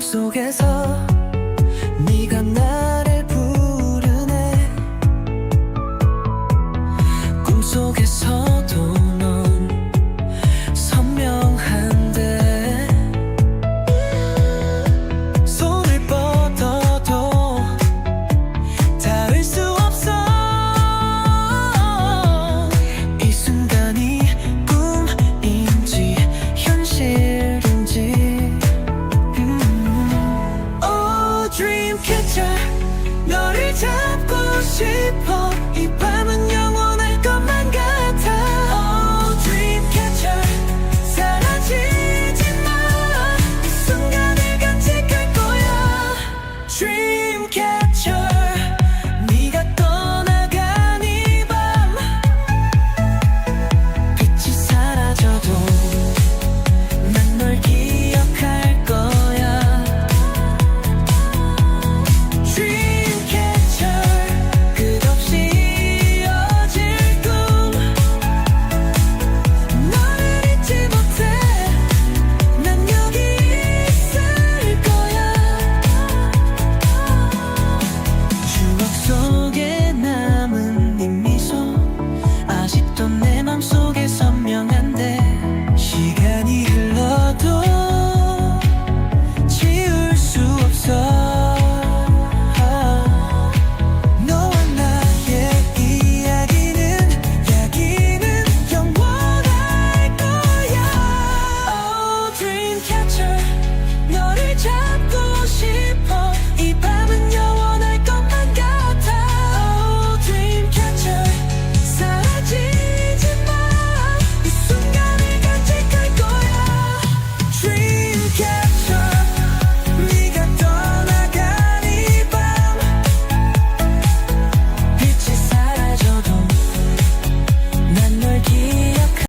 꿈속에서 네가 나를 부르네. 꿈속에서 너를 잡고 싶어 이 밤.